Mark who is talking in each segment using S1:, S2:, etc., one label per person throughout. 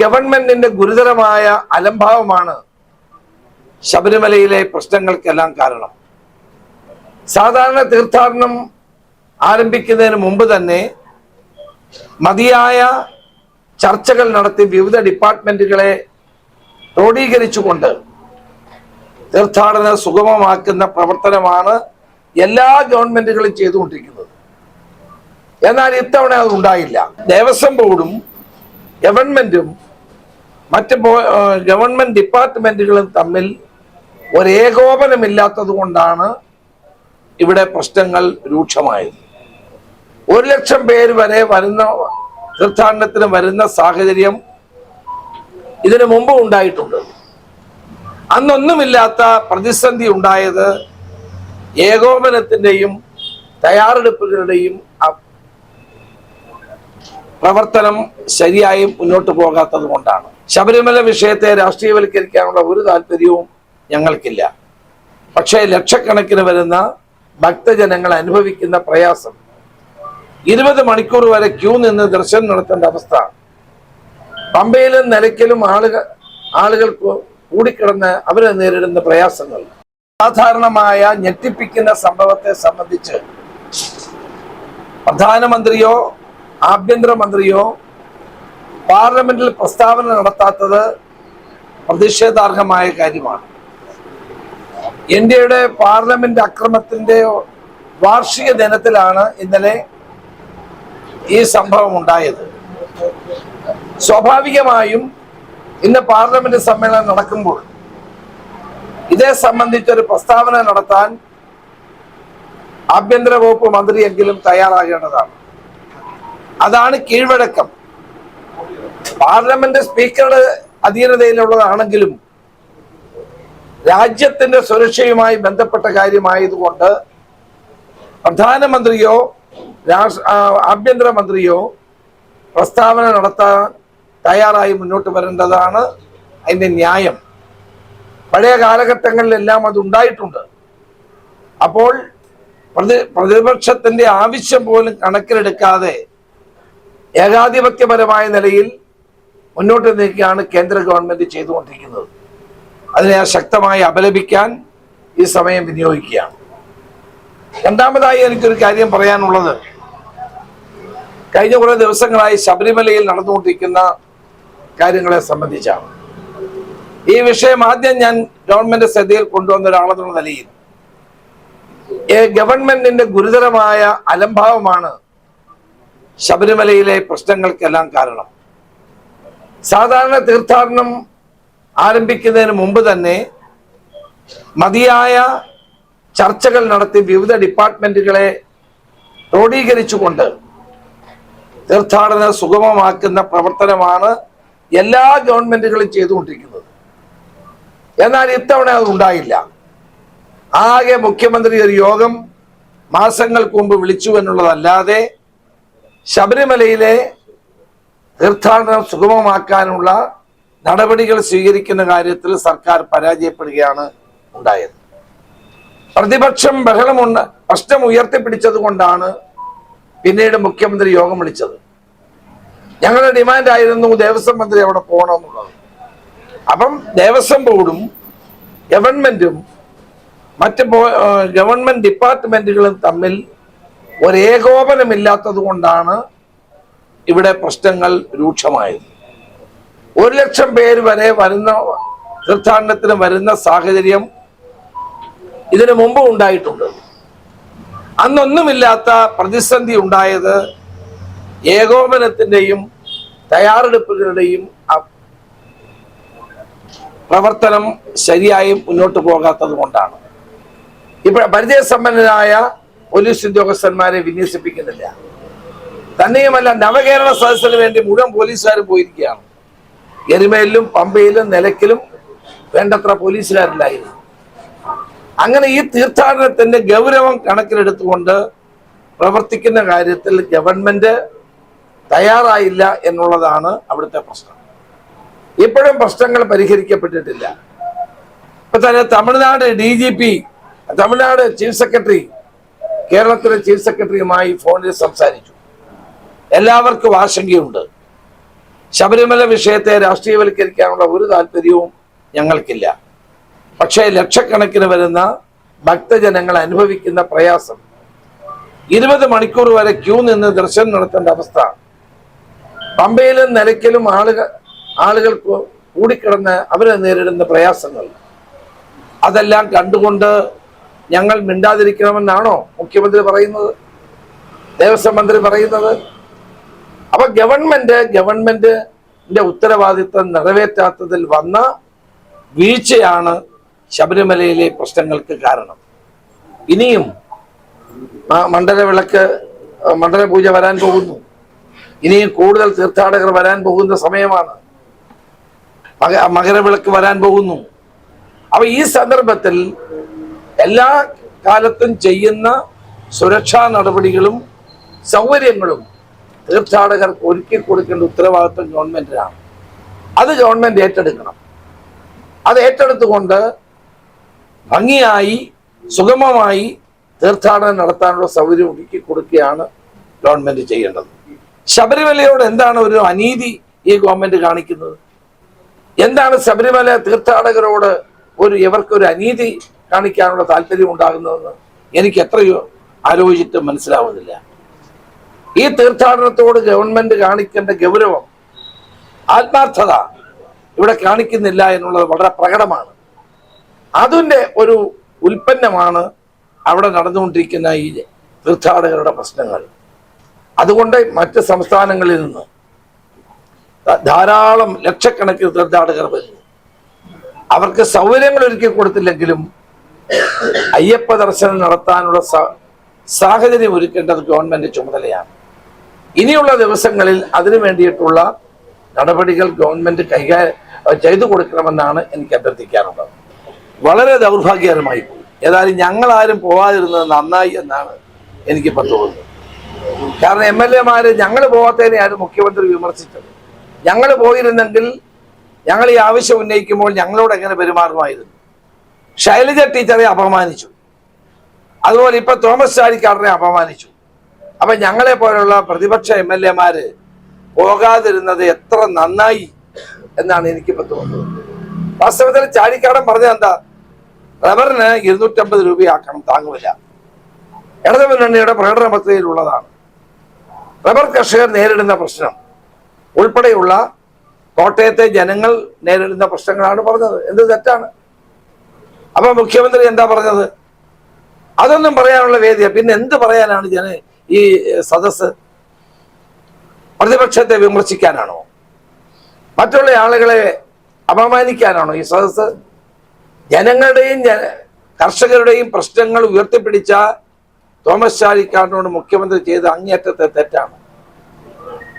S1: ഗവൺമെന്റിന്റെ ഗുരുതരമായ അലംഭാവമാണ് ശബരിമലയിലെ പ്രശ്നങ്ങൾക്കെല്ലാം കാരണം. സാധാരണ തീർത്ഥാടനം ആരംഭിക്കുന്നതിന് മുമ്പ് തന്നെ മതിയായ ചർച്ചകൾ നടത്തി വിവിധ ഡിപ്പാർട്ട്മെന്റുകളെ ക്രോഡീകരിച്ചുകൊണ്ട് തീർത്ഥാടനം സുഗമമാക്കുന്ന പ്രവർത്തനമാണ് എല്ലാ ഗവൺമെന്റുകളും ചെയ്തുകൊണ്ടിരിക്കുന്നത്. എന്നാൽ ഇത്തവണ അത് ഉണ്ടായില്ല. ദേവസ്വം ബോർഡും ഗവൺമെന്റും മറ്റ് ഗവൺമെന്റ് ഡിപ്പാർട്ട്മെന്റുകളും തമ്മിൽ ഒരു ഏകോപനമില്ലാത്തത് കൊണ്ടാണ് ഇവിടെ പ്രശ്നങ്ങൾ രൂക്ഷമായത്. ഒരു ലക്ഷം പേര് വരെ വരുന്ന തീർത്ഥാടനത്തിന് വരുന്ന സാഹചര്യം ഇതിനു മുമ്പ് ഉണ്ടായിട്ടുണ്ട്. അന്നൊന്നുമില്ലാത്ത പ്രതിസന്ധി ഉണ്ടായത് ഏകോപനത്തിന്റെയും തയ്യാറെടുപ്പുകളുടെയും പ്രവർത്തനം ശരിയായി മുന്നോട്ട് പോകാത്തത് കൊണ്ടാണ്. ശബരിമല വിഷയത്തെ രാഷ്ട്രീയവൽക്കരിക്കാനുള്ള ഒരു താല്പര്യവും ഞങ്ങൾക്കില്ല. പക്ഷേ ലക്ഷക്കണക്കിന് വരുന്ന ഭക്തജനങ്ങൾ അനുഭവിക്കുന്ന പ്രയാസം ഇരുപത് മണിക്കൂർ വരെ ക്യൂ നിന്ന് ദർശനം നടത്തേണ്ട അവസ്ഥ പമ്പയിലും നിലയ്ക്കലും ആളുകൾ ആളുകൾക്ക് കൂടിക്കിടന്ന് അവരെ നേരിടുന്ന പ്രയാസങ്ങൾ സാധാരണമായ ഞെട്ടിപ്പിക്കുന്ന സംഭവത്തെ സംബന്ധിച്ച് പ്രധാനമന്ത്രിയോ ആഭ്യന്തരമന്ത്രിയോ പാർലമെന്റിൽ പ്രസ്താവന നടത്താത്തത് പ്രതിഷേധാർഹമായ കാര്യമാണ്. ഇന്ത്യയുടെ പാർലമെന്റ് അക്രമത്തിന്റെ വാർഷിക ദിനത്തിലാണ് ഇന്നലെ ഈ സംഭവം ഉണ്ടായത്. സ്വാഭാവികമായും ഇന്ന് പാർലമെന്റ് സമ്മേളനം നടക്കുമ്പോൾ ഇതേ സംബന്ധിച്ചൊരു പ്രസ്താവന നടത്താൻ ആഭ്യന്തര വകുപ്പ് മന്ത്രിയെങ്കിലും തയ്യാറാകേണ്ടതാണ്. അതാണ് കീഴ്വഴക്കം. പാർലമെന്റ് സ്പീക്കറുടെ അധീനതയിലുള്ളതാണെങ്കിലും രാജ്യത്തിന്റെ സുരക്ഷയുമായി ബന്ധപ്പെട്ട കാര്യമായതുകൊണ്ട് പ്രധാനമന്ത്രിയോ ആഭ്യന്തരമന്ത്രിയോ പ്രസ്താവന നടത്താൻ തയ്യാറായി മുന്നോട്ട് വരേണ്ടതാണ് അതിന്റെ ന്യായം. പഴയ കാലഘട്ടങ്ങളിലെല്ലാം അത് ഉണ്ടായിട്ടുണ്ട്. അപ്പോൾ പ്രതി പ്രതിപക്ഷത്തിന്റെ ആവശ്യം പോലും കണക്കിലെടുക്കാതെ ഏകാധിപത്യപരമായ നിലയിൽ മുന്നോട്ട് നീക്കുകയാണ് കേന്ദ്ര ഗവൺമെന്റ് ചെയ്തുകൊണ്ടിരിക്കുന്നത്. അതിനെ ശക്തമായി അപലപിക്കാൻ ഈ സമയം വിനിയോഗിക്കുകയാണ്. രണ്ടാമതായി എനിക്കൊരു കാര്യം പറയാനുള്ളത്. കഴിഞ്ഞ കുറേ ദിവസങ്ങളായി ശബരിമലയിൽ നടന്നുകൊണ്ടിരിക്കുന്ന കാര്യങ്ങളെ സംബന്ധിച്ചാണ്. ഈ വിഷയം ആദ്യം ഞാൻ ഗവൺമെന്റ് ശ്രദ്ധയിൽ കൊണ്ടുവന്ന ഒരാളെന്നുള്ള നിലയിൽ. ഗവൺമെന്റിന്റെ ഗുരുതരമായ അലംഭാവമാണ് ശബരിമലയിലെ പ്രശ്നങ്ങൾക്കെല്ലാം കാരണം. സാധാരണ തീർത്ഥാടനം ആരംഭിക്കുന്നതിന് മുമ്പ് തന്നെ മതിയായ ചർച്ചകൾ നടത്തി വിവിധ ഡിപ്പാർട്ട്മെന്റുകളെ ക്രോഡീകരിച്ചുകൊണ്ട് തീർത്ഥാടനം സുഗമമാക്കുന്ന പ്രവർത്തനമാണ് എല്ലാ ഗവൺമെന്റുകളും ചെയ്തുകൊണ്ടിരിക്കുന്നത്. എന്നാൽ ഇത്തവണ അത് ഉണ്ടായില്ല. ആകെ മുഖ്യമന്ത്രി ഒരു യോഗം മാസങ്ങൾക്ക് മുമ്പ് വിളിച്ചു എന്നുള്ളതല്ലാതെ ശബരിമലയിലെ തീർത്ഥാടനം സുഗമമാക്കാനുള്ള നടപടികൾ സ്വീകരിക്കുന്ന കാര്യത്തിൽ സർക്കാർ പരാജയപ്പെടുകയാണ് ഉണ്ടായത്. പ്രതിപക്ഷം ബഹളമുണ്ട് പ്രശ്നം ഉയർത്തിപ്പിടിച്ചത് കൊണ്ടാണ് പിന്നീട് മുഖ്യമന്ത്രി യോഗം വിളിച്ചത്. ഞങ്ങളുടെ ഡിമാൻഡ് ആയിരുന്നു ദേവസ്വം മന്ത്രി അവിടെ പോകണമെന്നുള്ളത്. അപ്പം ദേവസ്വം ബോർഡും ഗവൺമെന്റും മറ്റ് ഗവൺമെന്റ് ഡിപ്പാർട്ട്മെന്റുകളും തമ്മിൽ ഒരു ഏകോപനമില്ലാത്തത് കൊണ്ടാണ് ഇവിടെ പ്രശ്നങ്ങൾ രൂക്ഷമായത്. ഒരു ലക്ഷം പേര് വരെ വരുന്ന തീർത്ഥാടനത്തിന് വരുന്ന സാഹചര്യം ഇതിനു മുമ്പ് ഉണ്ടായിട്ടുണ്ട്. അന്നൊന്നുമില്ലാത്ത പ്രതിസന്ധി ഉണ്ടായത് ഏകോപനത്തിന്റെയും തയ്യാറെടുപ്പുകളുടെയും പ്രവർത്തനം ശരിയായി മുന്നോട്ട് പോകാത്തത് കൊണ്ടാണ്. ഇപ്പോൾ പരിചയസമ്പന്നരായ പോലീസ് ഉദ്യോഗസ്ഥന്മാരെ വിന്യസിപ്പിക്കുന്നില്ല. തന്നെയുമല്ല നവകേരള സദസ്സിന് വേണ്ടി മുഴുവൻ പോലീസുകാരും പോയിരിക്കുകയാണ്. എരുമയിലും പമ്പയിലും നിലയ്ക്കലും വേണ്ടത്ര പോലീസുകാരില്ലായിരുന്നു. അങ്ങനെ ഈ തീർത്ഥാടനത്തിന്റെ ഗൗരവം കണക്കിലെടുത്തുകൊണ്ട് പ്രവർത്തിക്കുന്ന കാര്യത്തിൽ ഗവൺമെന്റ് തയ്യാറായില്ല എന്നുള്ളതാണ് അവിടുത്തെ പ്രശ്നം. ഇപ്പോഴും പ്രശ്നങ്ങൾ പരിഹരിക്കപ്പെട്ടിട്ടില്ല. ഇപ്പൊ തന്നെ Tamil Nadu D G P Tamil Nadu chief secretary കേരളത്തിലെ ചീഫ് സെക്രട്ടറിയുമായി ഫോണിൽ സംസാരിച്ചു. എല്ലാവർക്കും ആശങ്കയുണ്ട്. ശബരിമല വിഷയത്തെ രാഷ്ട്രീയവൽക്കരിക്കാനുള്ള ഒരു താല്പര്യവും ഞങ്ങൾക്കില്ല. പക്ഷേ ലക്ഷക്കണക്കിന് വരുന്ന ഭക്തജനങ്ങൾ അനുഭവിക്കുന്ന പ്രയാസം. ഇരുപത് മണിക്കൂർ വരെ ക്യൂ നിന്ന് ദർശനം നടത്തേണ്ട അവസ്ഥ. പമ്പയിലും നിലയ്ക്കലും ആളുകൾ ആളുകൾ കൂടിക്കിടന്ന് അവരെ നേരിടുന്ന പ്രയാസങ്ങൾ. അതെല്ലാം കണ്ടുകൊണ്ട് ഞങ്ങൾ മിണ്ടാതിരിക്കണമെന്നാണോ മുഖ്യമന്ത്രി പറയുന്നത്? ദേവസ്വം മന്ത്രി പറയുന്നത്? അപ്പൊ ഗവൺമെന്റ് ഗവൺമെന്റിന്റെ ഉത്തരവാദിത്വം നിറവേറ്റാത്തതിൽ വന്ന വീഴ്ചയാണ് ശബരിമലയിലെ പ്രശ്നങ്ങൾക്ക് കാരണം. ഇനിയും മണ്ഡലവിളക്ക് മണ്ഡലപൂജ വരാൻ പോകുന്നു. ഇനിയും കൂടുതൽ തീർത്ഥാടകർ വരാൻ പോകുന്ന സമയമാണ്. മകരവിളക്ക് വരാൻ പോകുന്നു. അപ്പൊ ഈ സന്ദർഭത്തിൽ എല്ലാ കാലത്തും ചെയ്യുന്ന സുരക്ഷാ നടപടികളും സൗകര്യങ്ങളും തീർത്ഥാടകർക്ക് ഒരുക്കി കൊടുക്കേണ്ട ഉത്തരവാദിത്വം ഗവൺമെന്റിനാണ്. അത് ഗവൺമെന്റ് ഏറ്റെടുക്കണം. അത് ഏറ്റെടുത്തുകൊണ്ട് ഭംഗിയായി സുഗമമായി തീർത്ഥാടനം നടത്താനുള്ള സൗകര്യം ഒരുക്കി കൊടുക്കുകയാണ് ഗവൺമെന്റ് ചെയ്യേണ്ടത്. ശബരിമലയോട് എന്താണ് ഒരു അനീതി ഈ ഗവൺമെന്റ് കാണിക്കുന്നത്? എന്താണ് ശബരിമല തീർത്ഥാടകരോട് ഒരു ഇവർക്കൊരു അനീതി കാണിക്കാനുള്ള താല്പര്യം ഉണ്ടാകുന്നതെന്ന് എനിക്ക് എത്രയോ ആലോചിച്ചിട്ട് മനസ്സിലാവുന്നില്ല. ഈ തീർത്ഥാടനത്തോട് ഗവൺമെന്റ് കാണിക്കേണ്ട ഗൗരവം ആത്മാർത്ഥത ഇവിടെ കാണിക്കുന്നില്ല എന്നുള്ളത് വളരെ പ്രകടമാണ്. അതിന്റെ ഒരു ഉൽപ്പന്നമാണ് അവിടെ നടന്നുകൊണ്ടിരിക്കുന്ന ഈ തീർത്ഥാടകരുടെ പ്രശ്നങ്ങൾ. അതുകൊണ്ട് മറ്റ് സംസ്ഥാനങ്ങളിൽ നിന്ന് ധാരാളം ലക്ഷക്കണക്കിന് തീർത്ഥാടകർ വരുന്നു. അവർക്ക് സൗകര്യങ്ങൾ ഒരുക്കി കൊടുത്തില്ലെങ്കിലും അയ്യപ്പ ദർശനം നടത്താനുള്ള സാഹചര്യം ഒരുക്കേണ്ടത് ഗവൺമെന്റ് ചുമതലയാണ്. ഇനിയുള്ള ദിവസങ്ങളിൽ അതിനു വേണ്ടിയിട്ടുള്ള നടപടികൾ ഗവൺമെന്റ് കൈകാര്യം ചെയ്തു കൊടുക്കണമെന്നാണ് എനിക്ക് അഭ്യർത്ഥിക്കാറുള്ളത്. വളരെ ദൗർഭാഗ്യകരമായി പോയി. ഏതായാലും ഞങ്ങളാരും പോവാതിരുന്നത് നന്നായി എന്നാണ് എനിക്ക് തോന്നുന്നത്. കാരണം എം എൽ എമാര് ഞങ്ങൾ പോവാത്തതിനെയാണ് മുഖ്യമന്ത്രി വിമർശിച്ചത്. ഞങ്ങൾ പോയിരുന്നെങ്കിൽ ഞങ്ങൾ ഈ ആവശ്യം ഉന്നയിക്കുമ്പോൾ ഞങ്ങളോട് എങ്ങനെ പെരുമാറുമായിരുന്നു? ശൈലജ ടീച്ചറെ അപമാനിച്ചു. അതുപോലെ ഇപ്പൊ തോമസ് ചാരിക്കാരനെ അപമാനിച്ചു. അപ്പൊ ഞങ്ങളെ പോലുള്ള പ്രതിപക്ഷ എം എൽ എമാര് പോകാതിരുന്നത് എത്ര നന്നായി എന്നാണ് എനിക്കിപ്പോ തോന്നുന്നത്. വാസ്തവത്തിൽ ചാരിക്കാടൻ പറഞ്ഞത് എന്താ? റബ്ബറിന് ഇരുന്നൂറ്റമ്പത് രൂപയാക്കണം താങ്ങുമില്ല ഇടതു മുന്നണിയുടെ പ്രകടന പത്രികയിലുള്ളതാണ് റബ്ബർ കർഷകർ നേരിടുന്ന പ്രശ്നം. ഉൾപ്പെടെയുള്ള കോട്ടയത്തെ ജനങ്ങൾ നേരിടുന്ന പ്രശ്നങ്ങളാണ് പറഞ്ഞത്. എന്ത് തെറ്റാണ്? അപ്പൊ മുഖ്യമന്ത്രി എന്താ പറഞ്ഞത്? അതൊന്നും പറയാനുള്ള വേദിയ. പിന്നെ എന്ത് പറയാനാണ് ജന ഈ സദസ് പ്രതിപക്ഷത്തെ വിമർശിക്കാനാണോ? മറ്റുള്ള ആളുകളെ അപമാനിക്കാനാണോ ഈ സദസ് ജനങ്ങളുടെയും ജന- കർഷകരുടെയും പ്രശ്നങ്ങൾ ഉയർത്തിപ്പിടിച്ച തോമസ് ചാഴിക്കാരനോട് മുഖ്യമന്ത്രി ചെയ്ത അങ്ങേയറ്റത്തെ തെറ്റാണ്.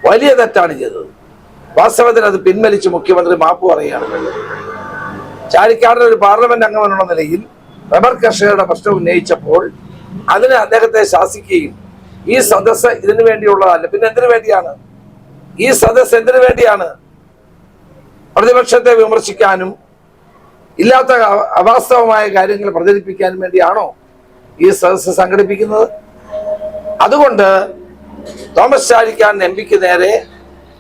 S1: വലിയ തെറ്റാണ് ചെയ്തത്. വാസ്തവത്തിൽ അത് പിൻവലിച്ച് മുഖ്യമന്ത്രി മാപ്പ് പറയുകയാണ്. ചാഴിക്കാടൻ ഒരു പാർലമെന്റ് അംഗം എന്നുള്ള നിലയിൽ റബ്ബർ കർഷകരുടെ പ്രശ്നം ഉന്നയിച്ചപ്പോൾ അതിന് അദ്ദേഹത്തെ ശാസിക്കുകയും ഈ സദസ്സ് ഇതിനു വേണ്ടിയുള്ളതല്ല. പിന്നെ എന്തിനു വേണ്ടിയാണ്? ഈ സദസ്സ് എന്തിനു വേണ്ടിയാണ്? പ്രതിപക്ഷത്തെ വിമർശിക്കാനും ഇല്ലാത്ത അവാസ്തവമായ കാര്യങ്ങൾ പ്രചരിപ്പിക്കാനും വേണ്ടിയാണോ ഈ സദസ്സ് സംഘടിപ്പിക്കുന്നത്? അതുകൊണ്ട് തോമസ് ചാലിക്കാൻ എം പിക്ക് നേരെ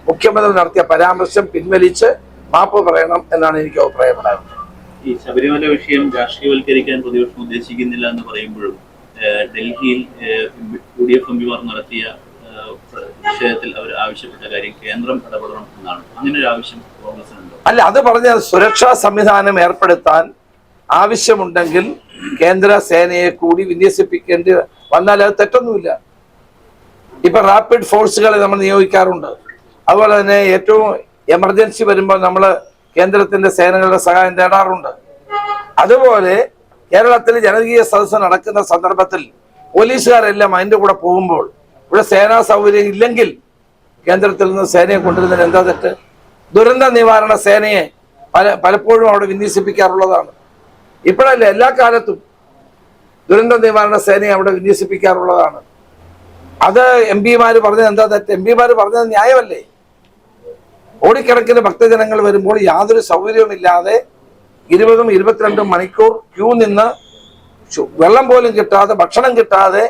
S1: മുഖ്യമന്ത്രി നടത്തിയ പരാമർശം പിൻവലിച്ച് മാപ്പ് പറയണം എന്നാണ് എനിക്ക് അഭിപ്രായപ്പെടാറുള്ളത്
S2: ഈ ശബരിമല വിഷയം രാഷ്ട്രീയവൽക്കരിക്കാൻ പ്രതിപക്ഷം ഉദ്ദേശിക്കുന്നില്ല എന്ന് പറയുമ്പോഴും ഡൽഹിയിൽ യു ഡി എഫ് എംപിമാർ നടത്തിയ വിഷയത്തിൽ അവർ ആവശ്യപ്പെട്ട കാര്യം കേന്ദ്രം ഇടപെടണം എന്നാണ്. അങ്ങനെ ഒരു ആവശ്യം കോൺഗ്രസിനുണ്ടോ?
S1: അല്ല അത് പറഞ്ഞ സുരക്ഷാ സംവിധാനം ഏർപ്പെടുത്താൻ ആവശ്യമുണ്ടെങ്കിൽ കേന്ദ്ര സേനയെ കൂടി വിന്യസിപ്പിക്കേണ്ടി വന്നാൽ അത് തെറ്റൊന്നുമില്ല. ഇപ്പൊ റാപ്പിഡ് ഫോഴ്സുകളെ നമ്മൾ നിയോഗിക്കാറുണ്ട്. അതുപോലെ തന്നെ ഏറ്റവും എമർജൻസി വരുമ്പോൾ നമ്മൾ കേന്ദ്രത്തിന്റെ സേനകളുടെ സഹായം തേടാറുണ്ട്. അതുപോലെ കേരളത്തിൽ ജനകീയ സദസ്സ് നടക്കുന്ന സന്ദർഭത്തിൽ പോലീസുകാരെല്ലാം അതിന്റെ കൂടെ പോകുമ്പോൾ ഇവിടെ സേനാ സൗകര്യം ഇല്ലെങ്കിൽ കേന്ദ്രത്തിൽ നിന്ന് സേനയെ കൊണ്ടുവരുന്നതിന് എന്താ തെറ്റ്? ദുരന്ത നിവാരണ സേനയെ പല പലപ്പോഴും അവിടെ വിന്യസിപ്പിക്കാറുള്ളതാണ്. ഇപ്പോഴല്ല എല്ലാ കാലത്തും ദുരന്ത നിവാരണ സേനയെ അവിടെ വിന്യസിപ്പിക്കാറുള്ളതാണ്. അത് എം പിമാര് പറഞ്ഞത് എന്താ തെറ്റ്? എം പിമാര് പറഞ്ഞത് ന്യായമല്ലേ? കോടിക്കണക്കിന് ഭക്തജനങ്ങൾ വരുമ്പോൾ യാതൊരു സൗകര്യവുമില്ലാതെ ഇരുപതും ഇരുപത്തിരണ്ടും മണിക്കൂർ ക്യൂ നിന്ന് വെള്ളം പോലും കിട്ടാതെ ഭക്ഷണം കിട്ടാതെ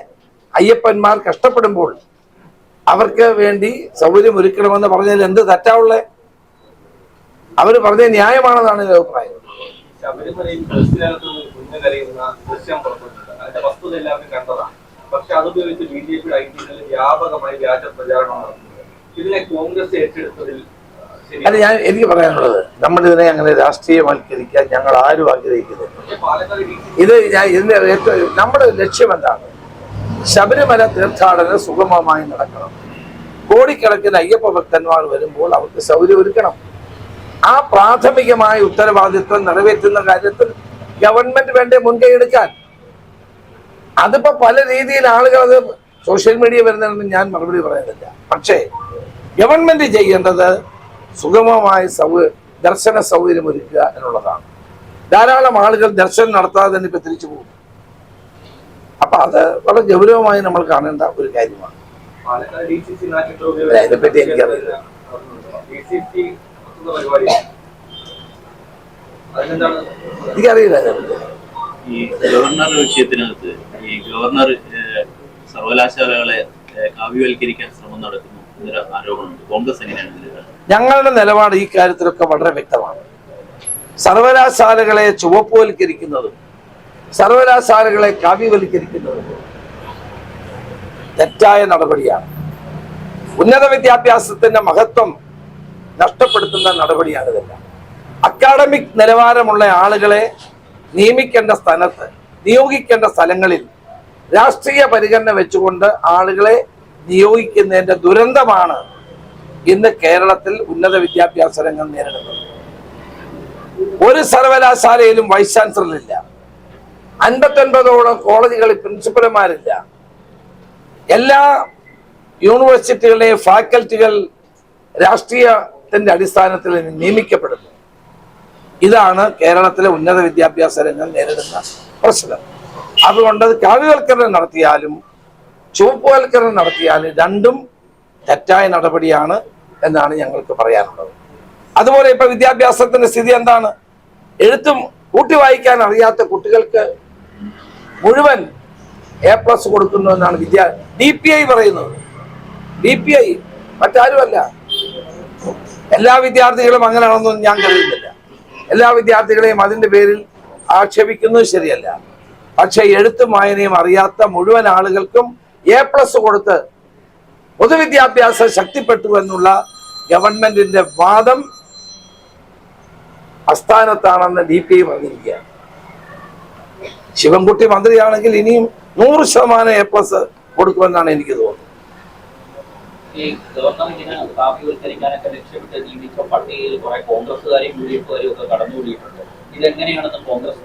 S1: അയ്യപ്പന്മാർ കഷ്ടപ്പെടുമ്പോൾ അവർക്ക് വേണ്ടി സൗകര്യം ഒരുക്കണമെന്ന് പറഞ്ഞതിൽ എന്ത് തെറ്റാവുള്ളേ അവർ പറഞ്ഞ ന്യായമാണെന്നാണ് എന്റെ അഭിപ്രായം.
S3: ശബരിമലയിൽ ദൃശ്യം വസ്തുത എല്ലാവരും കണ്ടതാണ്. പക്ഷെ വ്യാപകമായി വ്യാജ പ്രചാരണം ഇതിനെ കോൺഗ്രസ് ഏറ്റെടുത്തതിൽ
S1: അത് ഞാൻ എനിക്ക് പറയാനുള്ളത് നമ്മൾ ഇതിനെ അങ്ങനെ രാഷ്ട്രീയവൽക്കരിക്കാൻ ഞങ്ങൾ ആരും
S3: സി
S1: ഇത് ഞാൻ ഇതിന്റെ ഏറ്റവും നമ്മുടെ ലക്ഷ്യം എന്താണ്? ശബരിമല തീർത്ഥാടനം സുഗമമായി നടക്കണം. കോടിക്കണക്കിന് അയ്യപ്പ ഭക്തന്മാർ വരുമ്പോൾ അവർക്ക് സൗകര്യം ഒരുക്കണം. ആ പ്രാഥമികമായ ഉത്തരവാദിത്വം നിറവേറ്റുന്ന കാര്യത്തിൽ ഗവൺമെന്റ് വേണ്ടേ മുൻകൈ എടുക്കാൻ. അതിപ്പോ പല രീതിയിൽ ആളുകൾ അത് സോഷ്യൽ മീഡിയ വരുന്നതെന്ന് ഞാൻ മറുപടി പറയുന്നില്ല. പക്ഷേ ഗവൺമെന്റ് ചെയ്യേണ്ടത് സുഗമമായ സൗ ദർശന സൗകര്യം ഒരുക്കുക എന്നുള്ളതാണ്. ധാരാളം ആളുകൾ ദർശനം നടത്താതെ തന്നെ ഇപ്പം തിരിച്ചു പോകും. അപ്പം അത് വളരെ ഗൗരവമായി നമ്മൾ കാണേണ്ട ഒരു കാര്യമാണ്. അതിനെപ്പറ്റി എനിക്കറിയില്ല. എനിക്കറിയില്ല
S2: ഈ ഗവർണർ വിഷയത്തിനകത്ത് ഈ ഗവർണർ സർവകലാശാലകളെ കാവ്യവൽക്കരിക്കാൻ ശ്രമം എന്നൊരു
S1: ഞങ്ങളുടെ നിലപാട് ഈ കാര്യത്തിലൊക്കെ വളരെ വ്യക്തമാണ്. സർവകലാശാലകളെ ചുവപ്പുവൽക്കരിക്കുന്നതും സർവകലാശാലകളെ കാവ്യവൽക്കരിക്കുന്നതും തെറ്റായ നടപടിയാണ്. ഉന്നത വിദ്യാഭ്യാസത്തിന്റെ മഹത്വം നഷ്ടപ്പെടുത്തുന്ന നടപടിയാണിതെല്ലാം. അക്കാഡമിക് നിലവാരമുള്ള ആളുകളെ നിയമിക്കേണ്ട സ്ഥാനത്ത് നിയോഗിക്കേണ്ട സ്ഥലങ്ങളിൽ രാഷ്ട്രീയ പരിഗണന വെച്ചുകൊണ്ട് ആളുകളെ നിയോഗിക്കുന്നതിന്റെ ദുരന്തമാണ് ഇന്ന് കേരളത്തിൽ ഉന്നത വിദ്യാഭ്യാസ രംഗം നേരിടുന്നത്. ഒരു സർവകലാശാലയിലും വൈസ് ചാൻസലർ ചാൻസലറില്ല അൻപത്തൊൻപതോളം കോളേജുകളിൽ പ്രിൻസിപ്പൽമാരില്ല. എല്ലാ യൂണിവേഴ്സിറ്റികളിലെയും ഫാക്കൽറ്റികൾ രാഷ്ട്രീയത്തിന്റെ അടിസ്ഥാനത്തിൽ നിയമിക്കപ്പെടുന്നു. ഇതാണ് കേരളത്തിലെ ഉന്നത വിദ്യാഭ്യാസ രംഗം നേരിടുന്ന പ്രശ്നം. അതുകൊണ്ട് കാവ്യവൽക്കരണം നടത്തിയാലും ചുവപ്പുവൽക്കരണം നടത്തിയാൽ രണ്ടും തെറ്റായ നടപടിയാണ് എന്നാണ് ഞങ്ങൾക്ക് പറയാനുള്ളത്. അതുപോലെ ഇപ്പൊ വിദ്യാഭ്യാസത്തിന്റെ സ്ഥിതി എന്താണ്? എഴുത്തും കൂട്ടി വായിക്കാൻ അറിയാത്ത കുട്ടികൾക്ക് മുഴുവൻ എ പ്ലസ് കൊടുക്കുന്നു എന്നാണ് വിദ്യാ ഡി പി ഐ പറയുന്നത്. ഡി പി ഐ മറ്റാരുമല്ല. എല്ലാ വിദ്യാർത്ഥികളും അങ്ങനെയാണെന്നൊന്നും ഞാൻ കരുതുന്നില്ല. എല്ലാ വിദ്യാർത്ഥികളെയും അതിന്റെ പേരിൽ ആക്ഷേപിക്കുന്നത് ശരിയല്ല. പക്ഷെ എഴുത്തും വായനയും അറിയാത്ത മുഴുവൻ ആളുകൾക്കും എ പ്ലസ് കൊടുത്ത് പൊതുവിദ്യാഭ്യാസം ശക്തിപ്പെട്ടു എന്നുള്ള ഗവൺമെന്റിന്റെ വാദം അസ്ഥാനത്താണെന്ന് ഡി പി പറഞ്ഞിരിക്കുകയാണ് ശിവൻകുട്ടി മന്ത്രിയാണെങ്കിൽ ഇനിയും നൂറ് ശതമാനം എ പ്ലസ് കൊടുക്കുമെന്നാണ് എനിക്ക് തോന്നുന്നത്.
S4: ഈ കോൺഗ്രസ്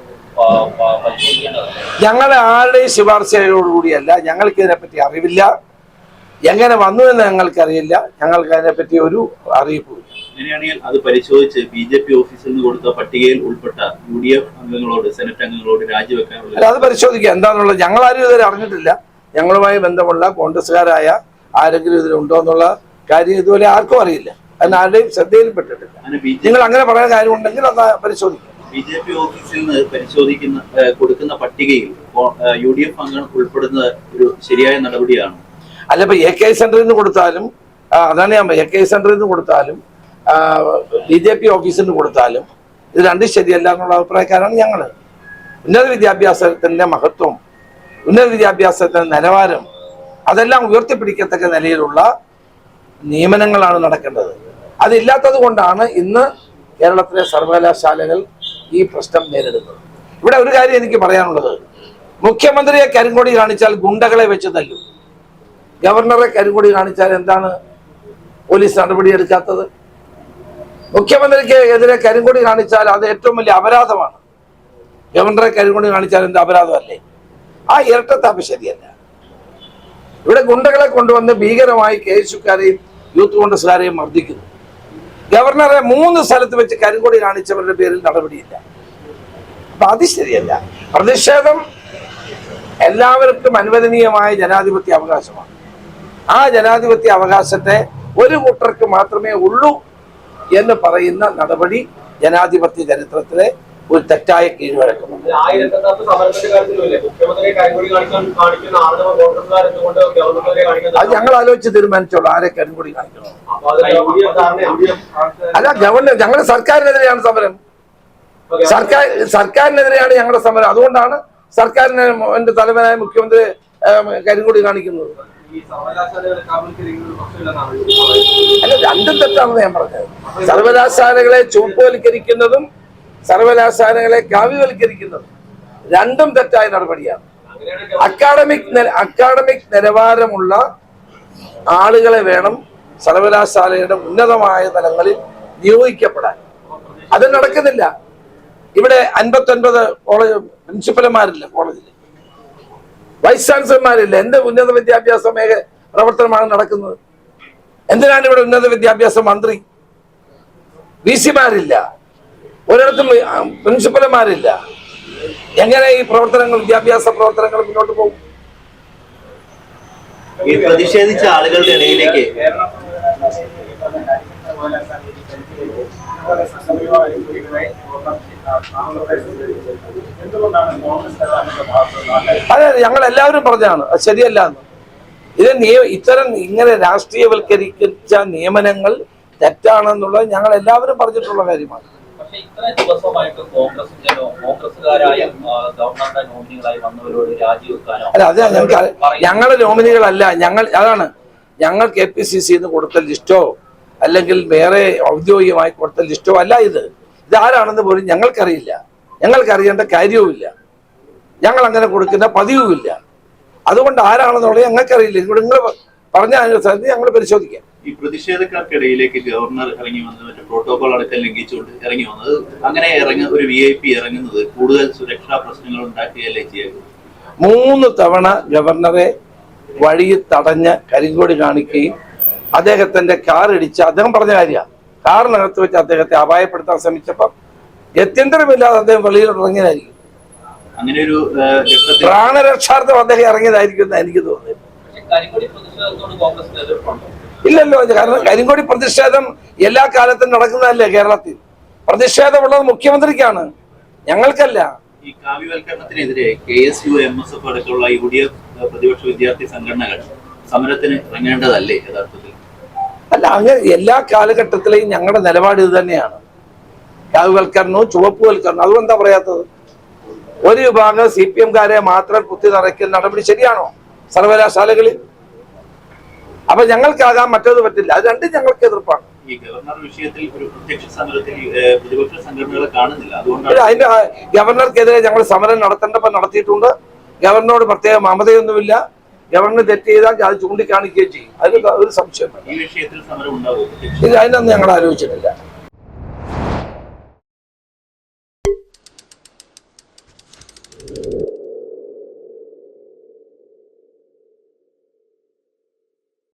S1: ഞങ്ങളെ ആരുടെയും ശുപാർശയോടുകൂടിയല്ല ഞങ്ങൾക്ക് ഇതിനെപ്പറ്റി അറിവില്ല. എങ്ങനെ വന്നു എന്ന് ഞങ്ങൾക്കറിയില്ല. ഞങ്ങൾക്ക് അതിനെപ്പറ്റി ഒരു അറിയിപ്പുമില്ല
S2: അങ്ങനെയാണെങ്കിൽ അത് പരിശോധിച്ച് ബി ജെ പി ഓഫീസിൽ നിന്ന് കൊടുത്ത പട്ടികയിൽ ഉൾപ്പെട്ട യു ഡി എഫ് അംഗങ്ങളോട് സെനറ്റ് അംഗങ്ങളോട് രാജിവെക്കാനുള്ള
S1: അത് പരിശോധിക്കുക. എന്താണെന്നുള്ളത് ഞങ്ങളാരും ഇതുവരെ അറിഞ്ഞിട്ടില്ല. ഞങ്ങളുമായി ബന്ധമുള്ള കോൺഗ്രസ്സുകാരായ ആരെങ്കിലും ഇതിലുണ്ടോ എന്നുള്ള കാര്യം ഇതുവരെ ആർക്കും അറിയില്ല. അതിന് ആരുടെയും ശ്രദ്ധയിൽപ്പെട്ടിട്ടില്ല. നിങ്ങൾ അങ്ങനെ പറയാൻ കാര്യമുണ്ടെങ്കിൽ അത് പരിശോധിക്കുക.
S2: ബി ജെ പി ഓഫീസിൽ നിന്ന് പരിശോധിക്കുന്ന കൊടുക്കുന്ന പട്ടികയിൽ യു ഡി എഫ് അംഗങ്ങൾ ഉൾപ്പെടുന്ന ഒരു ശരിയായ നടപടിയാണ്.
S1: അല്ല ഇപ്പൊ എ കെ സെന്ററിൽ നിന്ന് കൊടുത്താലും അതാണ് ഞാൻ എ കെ സെന്ററിൽ നിന്ന് കൊടുത്താലും ബി ജെ പി ഓഫീസിൽ നിന്ന് കൊടുത്താലും ഇത് രണ്ടും ശരിയല്ല എന്നുള്ള അഭിപ്രായക്കാരാണ് ഞങ്ങൾ ഉന്നത വിദ്യാഭ്യാസത്തിന്റെ മഹത്വം ഉന്നത വിദ്യാഭ്യാസത്തിന്റെ നിലവാരം അതെല്ലാം ഉയർത്തിപ്പിടിക്കത്തക്ക നിലയിലുള്ള നിയമനങ്ങളാണ് നടക്കേണ്ടത്. അതില്ലാത്തത് കൊണ്ടാണ് ഇന്ന് കേരളത്തിലെ സർവകലാശാലകൾ ഈ പ്രശ്നം നേരിടുന്നത്. ഇവിടെ ഒരു കാര്യം എനിക്ക് പറയാനുള്ളത്. മുഖ്യമന്ത്രിയെ കരിങ്കൊടി കാണിച്ചാൽ ഗുണ്ടകളെ വെച്ച് തല്ലും. ഗവർണറെ കരിങ്കൊടി കാണിച്ചാൽ എന്താണ് പോലീസ് നടപടി എടുക്കാത്തത്? മുഖ്യമന്ത്രിക്ക് എതിരെ കരിങ്കൊടി കാണിച്ചാൽ അത് ഏറ്റവും വലിയ അപരാധമാണ്. ഗവർണറെ കരിങ്കൊടി കാണിച്ചാൽ എന്ത് അപരാധമല്ലേ? ആ ഇരട്ടത്താപ്പ് ശരിയല്ല. ഇവിടെ ഗുണ്ടകളെ കൊണ്ടുവന്ന് ഭീകരമായി കെ യൂത്ത് കോൺഗ്രസ്സുകാരെയും മർദ്ദിക്കുന്നു. ഗവർണറെ മൂന്ന് സ്ഥലത്ത് വെച്ച് കരിങ്കൊടി കാണിച്ചവരുടെ പേരിൽ നടപടിയില്ല. അപ്പൊ അത് ശരിയല്ല. പ്രതിഷേധം എല്ലാവർക്കും അനുവദനീയമായ ജനാധിപത്യ അവകാശമാണ്. ആ ജനാധിപത്യ അവകാശത്തെ ഒരു കൂട്ടർക്ക് മാത്രമേ ഉള്ളൂ എന്ന് പറയുന്ന നടപടി ജനാധിപത്യ ചരിത്രത്തിലെ ഒരു തെറ്റായ കീഴ്വഴക്കമാണ് അത് ഞങ്ങൾ ആലോചിച്ച് തീരുമാനിച്ചോളൂ ആരെ കരിങ്കൊടി കാണിക്കണം. അല്ല ഗവൺമെന്റ് ഞങ്ങളുടെ സർക്കാരിനെതിരെയാണ് സമരം. സർക്കാർ സർക്കാരിനെതിരെയാണ് ഞങ്ങളുടെ സമരം. അതുകൊണ്ടാണ് സർക്കാരിനെ എന്റെ തലവനായ മുഖ്യമന്ത്രി കരിങ്കൊടി കാണിക്കുന്നത്. അല്ല രണ്ടും തെറ്റാണെന്ന് ഞാൻ പറഞ്ഞത്. സർവകലാശാലകളെ ചുവപ്പുവൽക്കരിക്കുന്നതും സർവകലാശാലകളെ കാവ്യവൽക്കരിക്കുന്നത് രണ്ടും തെറ്റായ നടപടിയാണ്. അക്കാഡമിക് അക്കാഡമിക് നിലവാരമുള്ള ആളുകളെ വേണം സർവകലാശാലയുടെ ഉന്നതമായ തലങ്ങളിൽ നിയോഗിക്കപ്പെടാൻ. അത് നടക്കുന്നില്ല. ഇവിടെ അൻപത്തൊൻപത് കോളേജ് പ്രിൻസിപ്പൽമാരില്ല കോളേജിൽ വൈസ് ചാൻസലർമാരില്ല എന്ത് ഉന്നത വിദ്യാഭ്യാസ മേഖ പ്രവർത്തനമാണ് നടക്കുന്നത്? എന്തിനാണ് ഇവിടെ ഉന്നത വിദ്യാഭ്യാസ മന്ത്രി? വി സിമാരില്ല ഒരിടത്തും പ്രിൻസിപ്പൽമാരില്ല. എങ്ങനെ ഈ പ്രവർത്തനങ്ങൾ വിദ്യാഭ്യാസ പ്രവർത്തനങ്ങൾ മുന്നോട്ട് പോകും?
S2: ഈ പ്രതിഷേധിച്ച ആളുകളുടെ ഇടയിലേക്ക്.
S1: അതെ ഞങ്ങൾ എല്ലാവരും പറഞ്ഞാണ് അത് ശരിയല്ല എന്ന്. ഇത് നിയ ഇത്തരം ഇങ്ങനെ രാഷ്ട്രീയവൽക്കരിച്ച നിയമനങ്ങൾ തെറ്റാണെന്നുള്ളത് ഞങ്ങൾ എല്ലാവരും പറഞ്ഞിട്ടുള്ള കാര്യമാണ്.
S4: ഇത്രയും ദിവസമായിട്ട് കോൺഗ്രസിന്റെ കോൺഗ്രസുകാരായ ആ, ഗവർണറുടെ നോമിനികളായി വന്നവരോട് രാജിവെക്കാനോ
S1: അല്ല അത് ഞങ്ങൾക്ക്. ഞങ്ങളുടെ നോമിനികളല്ല. ഞങ്ങൾ അതാണ്. ഞങ്ങൾ കെ പി സി സിന്ന് കൊടുത്ത ലിസ്റ്റോ അല്ലെങ്കിൽ വേറെ ഔദ്യോഗികമായി കൊടുത്ത ലിസ്റ്റോ അല്ല ഇത്. ഇതാരാണെന്ന് പോലും ഞങ്ങൾക്കറിയില്ല. ഞങ്ങൾക്കറിയേണ്ട കാര്യവുമില്ല. ഞങ്ങൾ അങ്ങനെ കൊടുക്കുന്ന പതിവുമില്ല. അതുകൊണ്ട് ആരാണെന്നുള്ളത് ഞങ്ങൾക്കറിയില്ല. ഇവിടെ നിങ്ങൾ പറഞ്ഞ അനുസരിച്ച് ഞങ്ങൾ പരിശോധിക്കാം.
S2: ഈ പ്രതിഷേധക്കാർക്കിടയിലേക്ക് ഗവർണർ ഇറങ്ങി വന്നത് മറ്റേ പ്രോട്ടോകോൾ അടക്കം ലംഘിച്ചുകൊണ്ട് ഇറങ്ങി വന്നത്. അങ്ങനെ ഇറങ്ങ ഒരു വി ഐ പി ഇറങ്ങുന്നത് കൂടുതൽ സുരക്ഷാ പ്രശ്നങ്ങൾ ഉണ്ടാക്കുകയല്ലേ ചെയ്യുക
S1: മൂന്ന് തവണ ഗവർണറെ വഴിയിൽ തടഞ്ഞ് കരിങ്കോടി കാണിക്കുകയും അദ്ദേഹത്തിന്റെ കാർ ഇടിച്ച് അദ്ദേഹം പറഞ്ഞ കാര്യമാണ് കാറിനകത്ത് വെച്ച് അദ്ദേഹത്തെ അപായപ്പെടുത്താൻ ശ്രമിച്ചപ്പം ഗത്യന്തരമില്ലാതെ അദ്ദേഹം വെളിയിൽ ഇറങ്ങിയതായിരിക്കും.
S2: അങ്ങനെ ഒരു
S1: പ്രാണരക്ഷാർത്ഥം അദ്ദേഹം ഇറങ്ങിയതായിരിക്കും എന്ന് എനിക്ക് തോന്നുന്നത് ഇല്ലല്ലോ. കാരണം കരിങ്കോടി പ്രതിഷേധം എല്ലാ കാലത്തും നടക്കുന്നതല്ലേ കേരളത്തിൽ? പ്രതിഷേധമുള്ളത് മുഖ്യമന്ത്രിക്കാണ്. ഞങ്ങൾക്കല്ല.
S2: ഈ കാവ്യവൽക്കരണത്തിനെതിരെ K S U M S F അടക്കമുള്ള യു ഡി എഫ് പ്രതിപക്ഷ വിദ്യാർത്ഥി സംഘടനകൾ സമരത്തിന് ഇറങ്ങേണ്ടതല്ലേ യഥാർത്ഥത്തിൽ?
S1: അല്ല അങ്ങനെ എല്ലാ കാലഘട്ടത്തിലെയും ഞങ്ങളുടെ നിലപാട് ഇത് തന്നെയാണ്. കാവ്യവൽക്കരണവും ചുവപ്പുവൽക്കരണവും. അതുകൊണ്ടാ പറയാത്തത്? ഒരു വിഭാഗം സി പി എംകാരെ മാത്രം കുത്തി നിറയ്ക്കുന്ന നടപടി ശരിയാണോ സർവകലാശാലകളിൽ? അപ്പൊ ഞങ്ങൾക്കാകാൻ മറ്റേത് പറ്റില്ല. അത് രണ്ടും ഞങ്ങൾക്ക് എതിർപ്പാണ്.
S2: ഈ ഗവർണർ വിഷയത്തിൽ ഒരു പ്രത്യക്ഷ സമരത്തിൽ ഏഹ്, പ്രതിപക്ഷ സംഘടനകളെ കാണുന്നില്ല. അതുകൊണ്ടാണ്
S1: അതിന്റെ ഗവർണർക്കെതിരെ ഞങ്ങൾ സമരം നടത്തേണ്ടപ്പോൾ നടത്തിയിട്ടുണ്ട്. ഗവർണറോട് പ്രത്യേക മമതയൊന്നുമില്ല. ഗവർണർ തെറ്റ് ചെയ്താൽ അത് ചൂണ്ടിക്കാണിക്കുകയും ചെയ്യും. അതിൽ ഒരു സംശയം ഇല്ല
S2: ഈ വിഷയത്തിൽ സമരം ഉണ്ടാവും
S1: ഞങ്ങൾ ആലോചിച്ചിട്ടില്ല.